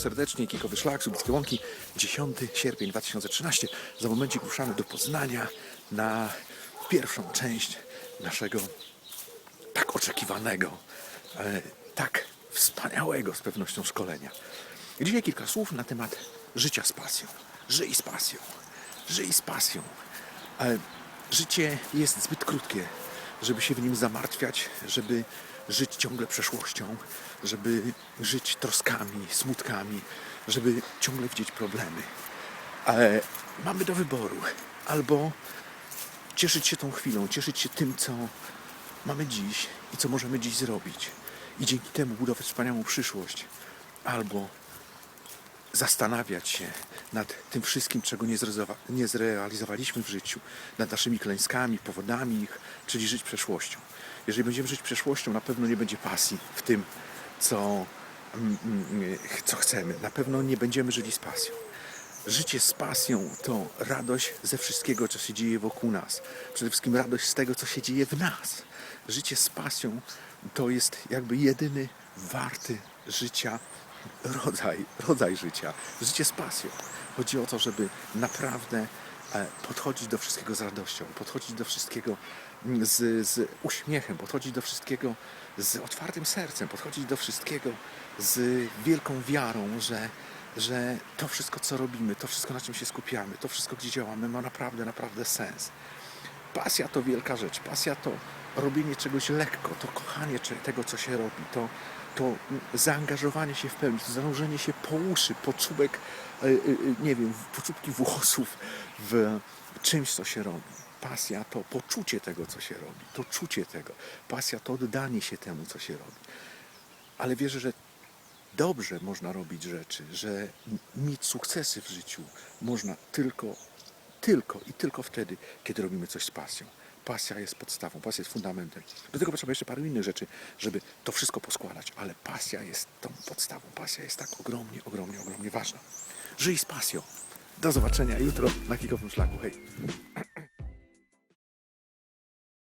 serdecznie, Kikowy Szlak, Subickie Łąki, 10 sierpień 2013. Za momencik ruszamy do Poznania na pierwszą część naszego tak oczekiwanego, e, tak wspaniałego z pewnością szkolenia. Dzisiaj kilka słów na temat życia z pasją. Żyj z pasją. Żyj z pasją. E, Życie jest zbyt krótkie, żeby się w nim zamartwiać, żeby żyć ciągle przeszłością, żeby żyć troskami, smutkami, żeby ciągle widzieć problemy. Ale mamy do wyboru albo cieszyć się tą chwilą, cieszyć się tym, co mamy dziś i co możemy dziś zrobić. I dzięki temu budować wspaniałą przyszłość. Albo zastanawiać się nad tym wszystkim, czego nie, nie zrealizowaliśmy w życiu, nad naszymi klęskami, powodami ich, czyli żyć przeszłością. Jeżeli będziemy żyć przeszłością, na pewno nie będzie pasji w tym, co, mm, mm, co chcemy. Na pewno nie będziemy żyli z pasją. Życie z pasją to radość ze wszystkiego, co się dzieje wokół nas. Przede wszystkim radość z tego, co się dzieje w nas. Życie z pasją to jest jakby jedyny warty życia rodzaj, rodzaj życia. Życie z pasją. Chodzi o to, żeby naprawdę e, podchodzić do wszystkiego z radością, podchodzić do wszystkiego mm, z, z uśmiechem, podchodzić do wszystkiego z otwartym sercem, podchodzić do wszystkiego z wielką wiarą, że, że to wszystko, co robimy, to wszystko, na czym się skupiamy, to wszystko, gdzie działamy, ma naprawdę, naprawdę sens. Pasja to wielka rzecz. Pasja to robienie czegoś lekko, to kochanie tego, co się robi, to, to zaangażowanie się w pełni, to zanurzenie się po uszy, po czubek, y, y, y, nie wiem, po czubki włosów w czymś, co się robi. Pasja to poczucie tego, co się robi, to czucie tego. Pasja to oddanie się temu, co się robi. Ale wierzę, że dobrze można robić rzeczy, że mieć sukcesy w życiu można tylko, tylko i tylko wtedy, kiedy robimy coś z pasją. Pasja jest podstawą, pasja jest fundamentem. Do tego potrzeba jeszcze paru innych rzeczy, żeby to wszystko poskładać, ale pasja jest tą podstawą. Pasja jest tak ogromnie, ogromnie, ogromnie ważna. Żyj z pasją. Do zobaczenia jutro na kikowym szlaku. Hej!